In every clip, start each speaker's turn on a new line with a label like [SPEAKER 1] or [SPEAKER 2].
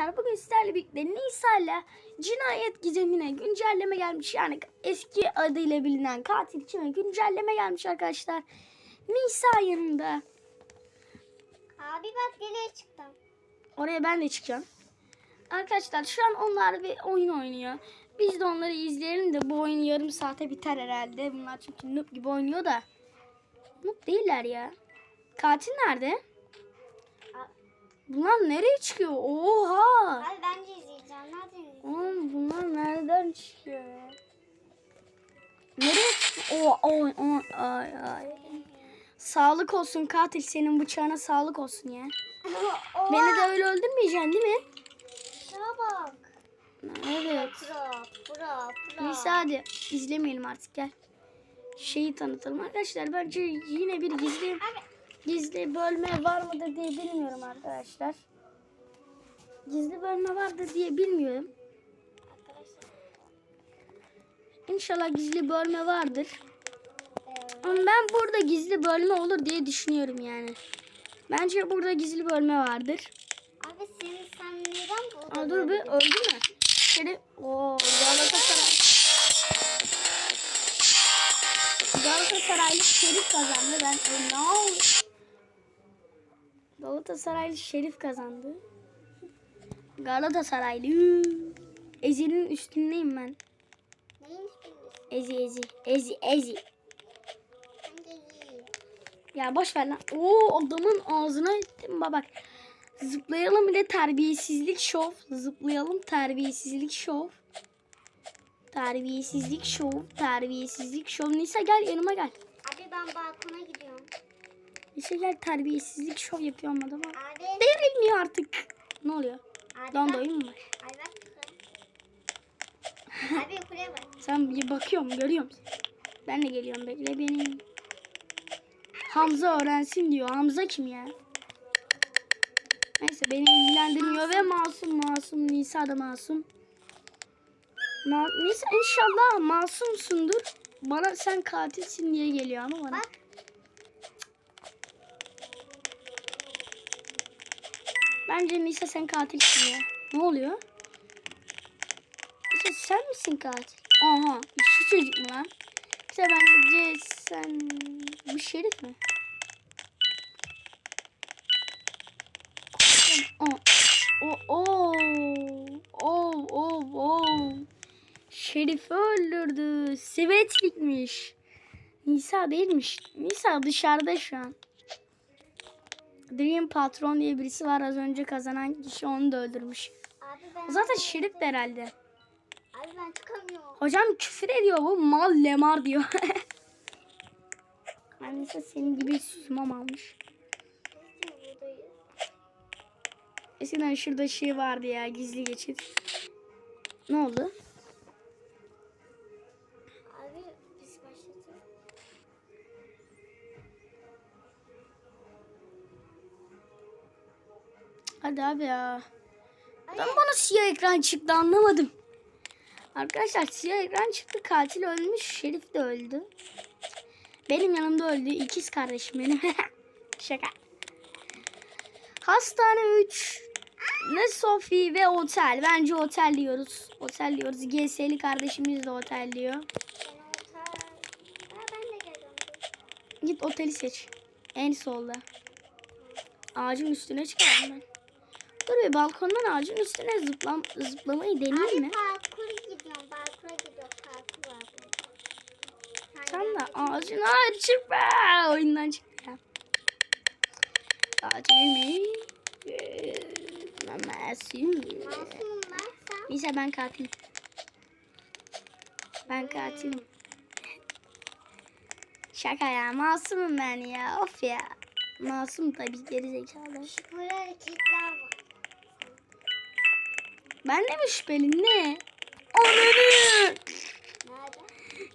[SPEAKER 1] Arkadaşlar bugün sizlerle birlikte Nisa ile cinayet gizemine güncelleme gelmiş. Yani eski adıyla bilinen katil için güncelleme gelmiş arkadaşlar. Nisa yanında.
[SPEAKER 2] Abi bak deliğe çıktım.
[SPEAKER 1] Oraya ben de çıkacağım. Arkadaşlar şu an onlar bir oyun oynuyor. Biz de onları izleyelim de bu oyun yarım saate biter herhalde. Bunlar çünkü noob gibi oynuyor da. Noob değiller ya. Katil nerede? Bunlar nereye çıkıyor? Oha!
[SPEAKER 2] Abi bence izleyeceğim. Nereden izleyeceğim?
[SPEAKER 1] Oğlum bunlar nereden çıkıyor ya? Nereye çıkıyor? O, o, o, ay, ay. Sağlık olsun katil senin bıçağına sağlık olsun ya.
[SPEAKER 2] Oha!
[SPEAKER 1] Beni de öyle öldürmeyeceksin değil mi?
[SPEAKER 2] Şuna bak.
[SPEAKER 1] Evet.
[SPEAKER 2] Pro, pro, pro.
[SPEAKER 1] Neyse hadi izlemeyelim artık gel. Şeyi tanıtalım arkadaşlar. Bence yine bir gizli
[SPEAKER 2] Abi
[SPEAKER 1] gizli bölme var mıdır diye bilmiyorum arkadaşlar. Gizli bölme vardır diye bilmiyorum. İnşallah gizli bölme vardır. Ama ben burada gizli bölme olur diye düşünüyorum yani. Bence burada gizli bölme vardır.
[SPEAKER 2] Abi senin sen neden?
[SPEAKER 1] Aa, dur bir öldü mü? Şöyle o Galatasaray. Galatasaraylı Şerif kazandı. Ben e, ne oldu? Galatasaraylı Şerif kazandı. Galatasaraylı. Ezi'nin üstündeyim ben. Ezi Ezi. Ezi Ezi. Ya boş ver lan. Oo adamın ağzına ettim bak. Zıplayalım bile terbiyesizlik şov. Zıplayalım terbiyesizlik şov. Terbiyesizlik şov. Terbiyesizlik şov. Nisa gel yanıma gel.
[SPEAKER 2] Abi ben balkona gidiyorum.
[SPEAKER 1] Nisa gel terbiyesizlik şov yapıyorum adama.
[SPEAKER 2] Abi.
[SPEAKER 1] Devrilmiyor artık. Ne oluyor?
[SPEAKER 2] Abi
[SPEAKER 1] Lan da oyun mu?
[SPEAKER 2] Ay bak. yukarı. Abi yukarıya bak.
[SPEAKER 1] Sen bir bakıyorum görüyorum. Ben de geliyorum bekle beni. Hamza öğrensin diyor. Hamza kim ya? Neyse beni ilgilendirmiyor ve masum masum. Nisa da masum. Ma Nisa inşallah masumsundur. Bana sen katilsin diye geliyor ama bana.
[SPEAKER 2] Bak.
[SPEAKER 1] Bence Nisa sen katilsin ya. Ne oluyor? Nisa sen misin katil? Aha şu çocuk mu lan? Nisa bence sen bu şerif mi? O o o o o o Şerif'i öldürdü. Sivetlikmiş. Nisa değilmiş. Nisa dışarıda şu an. Dream Patron diye birisi var az önce kazanan kişi onu da öldürmüş.
[SPEAKER 2] Abi
[SPEAKER 1] zaten şerif de herhalde.
[SPEAKER 2] Abi ben çıkamıyorum.
[SPEAKER 1] Hocam küfür ediyor bu mal lemar diyor. Annesi senin gibi susmam almış. Eskiden şurada şey vardı ya gizli geçit. Ne oldu? Hadi abi ya. Ben bana siyah ekran çıktı anlamadım. Arkadaşlar siyah ekran çıktı. Katil ölmüş. Şerif de öldü. Benim yanımda öldü. İkiz kardeşim benim. Şaka. Hastane 3. Ne Sofi ve otel. Bence otel diyoruz. Otel diyoruz. GS'li kardeşimiz de otel diyor. Git oteli seç. En solda. Ağacın üstüne çıkalım ben. Dur bir balkondan ağacın üstüne zıplam zıplamayı deneyeyim mi?
[SPEAKER 2] Parkur gidiyorum. Parkura gidiyorum. Parkur var burada.
[SPEAKER 1] Sen de ağacın ağacı çıkma. Oyundan çıktı ya. Masum.
[SPEAKER 2] Masumum ben sen.
[SPEAKER 1] Neyse ben katilim. Ben katilim. Şaka ya masumum ben ya. Of ya. Masum tabii geri zekalı.
[SPEAKER 2] Böyle hareketler var.
[SPEAKER 1] Ben de mi şüpheli ne? Ananı.
[SPEAKER 2] Nerede?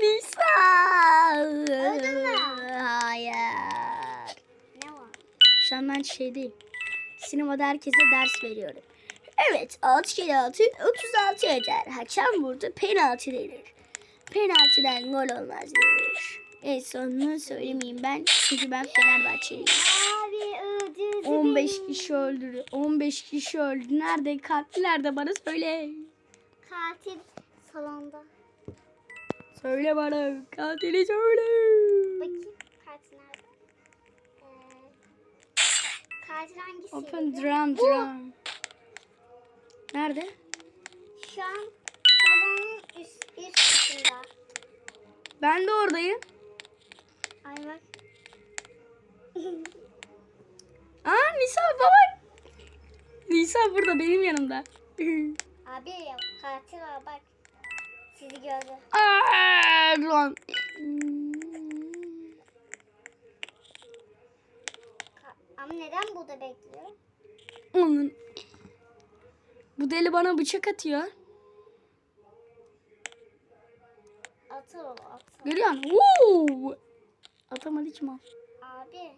[SPEAKER 1] Nisa. Hayır.
[SPEAKER 2] Ne var?
[SPEAKER 1] Şu an ben şeydeyim. Sinemada herkese ders veriyorum. Evet 6 kere 6 36 eder. Hakem burada penaltı denir. Penaltıdan gol olmaz denir. Evet sonunu söylemeyeyim ben. Çünkü ben Fenerbahçeliyim.
[SPEAKER 2] Abi öldü
[SPEAKER 1] 15 kişi öldü. 15 kişi öldü. Nerede katil nerede bana söyle.
[SPEAKER 2] Katil salonda.
[SPEAKER 1] Söyle bana katili söyle.
[SPEAKER 2] Bakayım katil nerede? Ee, katil hangisiydi?
[SPEAKER 1] Open drum drum. Nerede?
[SPEAKER 2] Şu an salonun üst, üst kısmında.
[SPEAKER 1] Ben de oradayım.
[SPEAKER 2] Ay bak.
[SPEAKER 1] Aa Nisa baba. Nisa burada benim yanımda.
[SPEAKER 2] Abi ya katil var bak. Sizi gördü.
[SPEAKER 1] Aa, lan.
[SPEAKER 2] Ama neden burada bekliyor?
[SPEAKER 1] Onun. Bu deli bana bıçak atıyor.
[SPEAKER 2] Atı o.
[SPEAKER 1] Görüyor musun? Woo! Atamadı ki mal.
[SPEAKER 2] Abi.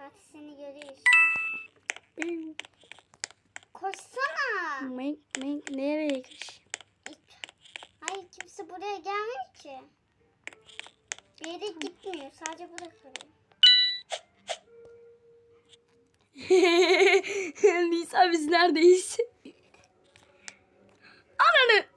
[SPEAKER 2] Katil seni görüyor. Koşsana.
[SPEAKER 1] Make, make, nereye kaç?
[SPEAKER 2] Hayır kimse buraya gelmiyor ki. Bir yere gitmiyor. Sadece burada kalıyor.
[SPEAKER 1] Nisa biz neredeyiz? Ananı.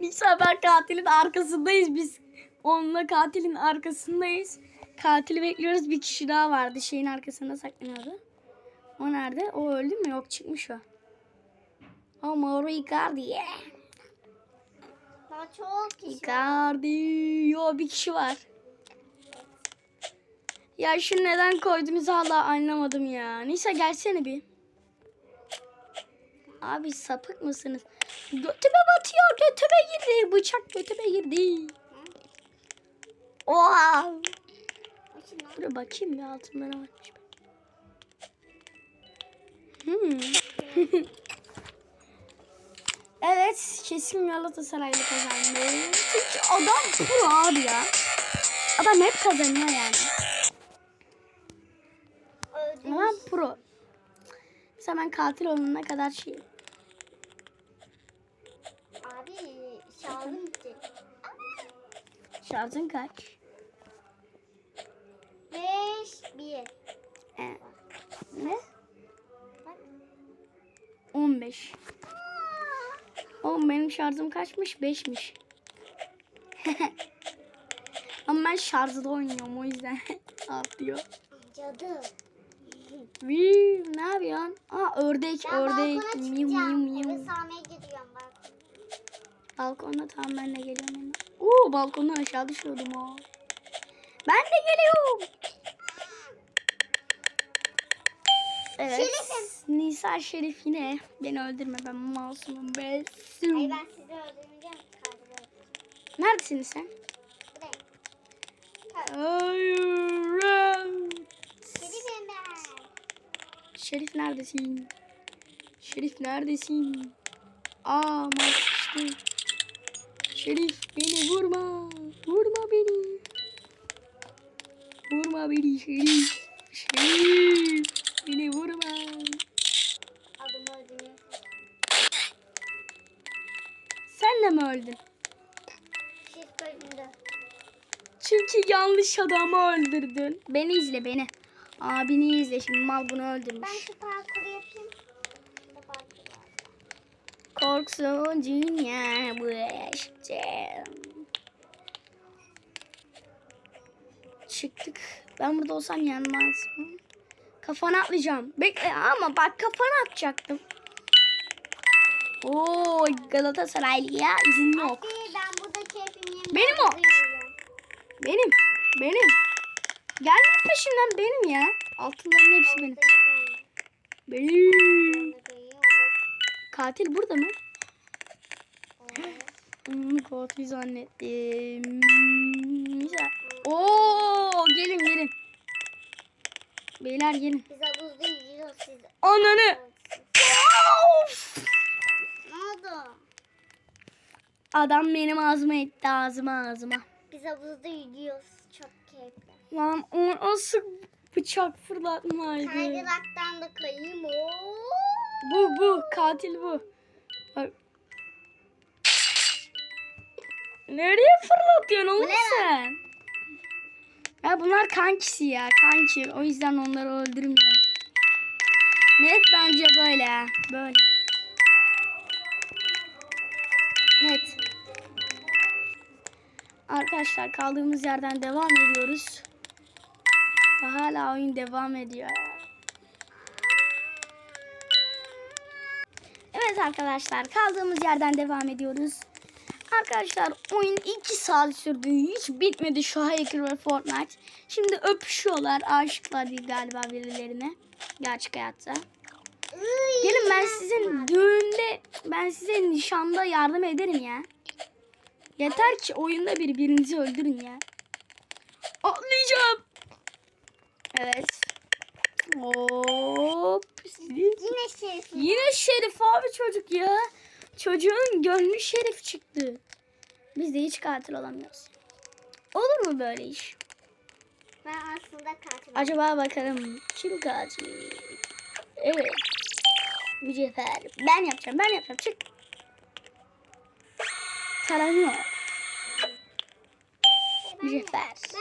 [SPEAKER 1] Nisa ben katilin arkasındayız biz. Onunla katilin arkasındayız. Katili bekliyoruz. Bir kişi daha vardı. Şeyin arkasında saklanıyordu. O nerede? O öldü mü? Yok çıkmış o. O Mauro Icardi. Yeah.
[SPEAKER 2] Daha çok kişi.
[SPEAKER 1] Icardi. Yo bir kişi var. Ya şu neden koyduğumuzu hala anlamadım ya. Nisa gelsene bir. Abi sapık mısınız? Götüme batıyor. Götüme girdi. Bıçak götüme girdi. Oha. Dur bakayım bir altında ne varmış. Hmm. evet kesin Galatasaraylı kazandı. Çünkü adam pro abi ya. Adam hep kazanıyor yani. Adam pro. Mesela ben katil olana kadar şey. Şarjın kaç?
[SPEAKER 2] Beş bir.
[SPEAKER 1] Ee, ne?
[SPEAKER 2] Bak.
[SPEAKER 1] 15. Oğlum benim şarjım kaçmış? 5'miş. Ama ben şarjda oynuyorum o yüzden artıyor.
[SPEAKER 2] Cadı.
[SPEAKER 1] Viii ne yapıyorsun? Aa ördek
[SPEAKER 2] Ben
[SPEAKER 1] ördek. Miu miu miu.
[SPEAKER 2] Eve sağmaya gidiyorum bak.
[SPEAKER 1] Balkonda tamam ben de geliyorum hemen. Oo balkondan aşağı düşüyordum o. Ben de geliyorum. Evet.
[SPEAKER 2] Şerifim.
[SPEAKER 1] Nisa Şerif yine. Beni öldürme ben masumum. Ben.
[SPEAKER 2] Ay ben sizi öldüreceğim. Katil
[SPEAKER 1] Neredesin sen? Hayır.
[SPEAKER 2] Şerifim ben.
[SPEAKER 1] Şerif neredesin? Şerif neredesin? Aa maçtı. Şerif beni vurma. Vurma beni. Vurma beni Şerif. Şerif beni vurma.
[SPEAKER 2] Adımı öldürüyor.
[SPEAKER 1] Sen de mi öldün? Çünkü yanlış adamı öldürdün. Beni izle beni. Abini izle şimdi mal bunu
[SPEAKER 2] Ben
[SPEAKER 1] öldürmüş.
[SPEAKER 2] şu parkuru yapayım.
[SPEAKER 1] Korksun dünya bu işte. Çıktık. Ben burada olsam yanmazdım. Kafana atlayacağım. Bekle ama bak kafana atacaktım. Oo Galatasaraylıya izin yok.
[SPEAKER 2] Abi ben burada keyfim
[SPEAKER 1] Benim o.
[SPEAKER 2] yürüyorum.
[SPEAKER 1] Benim. Benim. Gelme peşimden benim ya. Altınların hepsi benim. Benim. Katil burada mı? Hmm, katil zannettim. Oo gelin gelin. Beyler gelin.
[SPEAKER 2] Biz havuzda yüzüyoruz siz.
[SPEAKER 1] Ananı. Of!
[SPEAKER 2] Ne oldu?
[SPEAKER 1] Adam benim ağzıma etti ağzıma ağzıma.
[SPEAKER 2] Biz havuzda yüzüyoruz. Çok keyifli.
[SPEAKER 1] Lan o nasıl bıçak fırlatmaydı.
[SPEAKER 2] Kaydıraktan da kayayım. Oo.
[SPEAKER 1] Bu bu katil bu. Bak. Nereye fırlatıyorsun oğlum sen? Ya bunlar kankisi ya kanki. O yüzden onları öldürmüyorum. Net bence böyle. Böyle. Net. Arkadaşlar kaldığımız yerden devam ediyoruz. Hala oyun devam ediyor. Arkadaşlar kaldığımız yerden devam ediyoruz. Arkadaşlar oyun 2 saat sürdü. Hiç bitmedi şu Hacker ve Fortnite. Şimdi öpüşüyorlar. Aşıklar değil galiba birilerine. Gerçek hayatta. Gelin ben sizin düğünde ben size nişanda yardım ederim ya. Yeter ki oyunda birbirinizi öldürün ya. Atlayacağım. Evet. Hop.
[SPEAKER 2] Yine şerif.
[SPEAKER 1] Yine Şerif abi çocuk ya. Çocuğun gönlü Şerif çıktı. Biz de hiç katil olamıyoruz. Olur mu böyle iş?
[SPEAKER 2] Ben aslında katil.
[SPEAKER 1] Acaba bakalım kim katil? Evet. Mücevher. Ben yapacağım ben yapacağım. Çık. Taranıyor.
[SPEAKER 2] Ben,
[SPEAKER 1] Mücevher.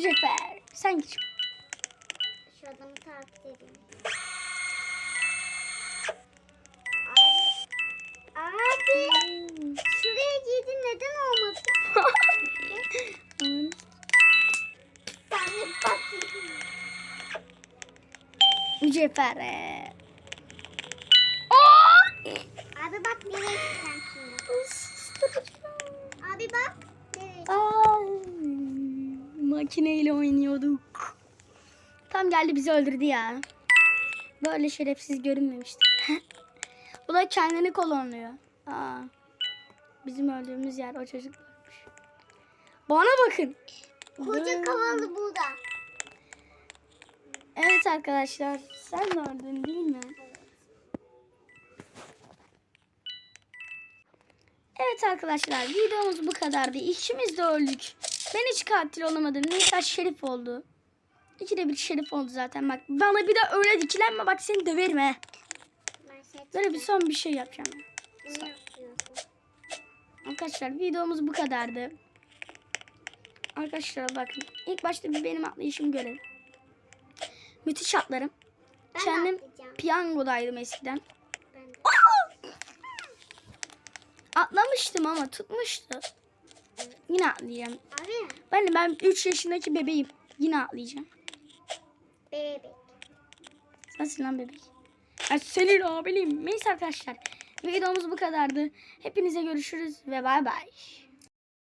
[SPEAKER 1] Mücevher. Sen git.
[SPEAKER 2] Şu adamı takip edeyim. Abi. Abi. Şuraya giydin neden olmadı? Sen bir bak.
[SPEAKER 1] Mücevher. ee.
[SPEAKER 2] Abi bak nereye gideceğim şimdi. Abi bak. Nereye
[SPEAKER 1] Ay, makineyle oynuyorduk. Tam geldi bizi öldürdü ya. Böyle şerefsiz görünmemişti. Bu da kendini kolonluyor. Aa, bizim öldüğümüz yer o çocuklarmış. Bana bakın.
[SPEAKER 2] Koca kavalı burada.
[SPEAKER 1] Evet arkadaşlar sen de öldün değil mi? Evet arkadaşlar videomuz bu kadardı. İkimiz de öldük. Ben hiç katil olamadım. Neyse şerif oldu. İkide bir şerif oldu zaten bak. Bana bir de öyle dikilenme bak seni döverim he. Böyle bir son bir şey yapacağım.
[SPEAKER 2] Yapıyorsun?
[SPEAKER 1] Arkadaşlar videomuz bu kadardı. Arkadaşlar bakın. ilk başta bir benim atlayışımı görelim. Müthiş atlarım.
[SPEAKER 2] Ben
[SPEAKER 1] Kendim
[SPEAKER 2] atlayacağım.
[SPEAKER 1] piyangodaydım eskiden. Atlamıştım ama tutmuştu. Yine atlayacağım.
[SPEAKER 2] Abi.
[SPEAKER 1] Ben de ben 3 yaşındaki bebeğim. Yine atlayacağım.
[SPEAKER 2] Bebek.
[SPEAKER 1] Sensin lan bebek. Ben senin abiliyim. Neyse arkadaşlar. Videomuz bu kadardı. Hepinize görüşürüz ve bay bay.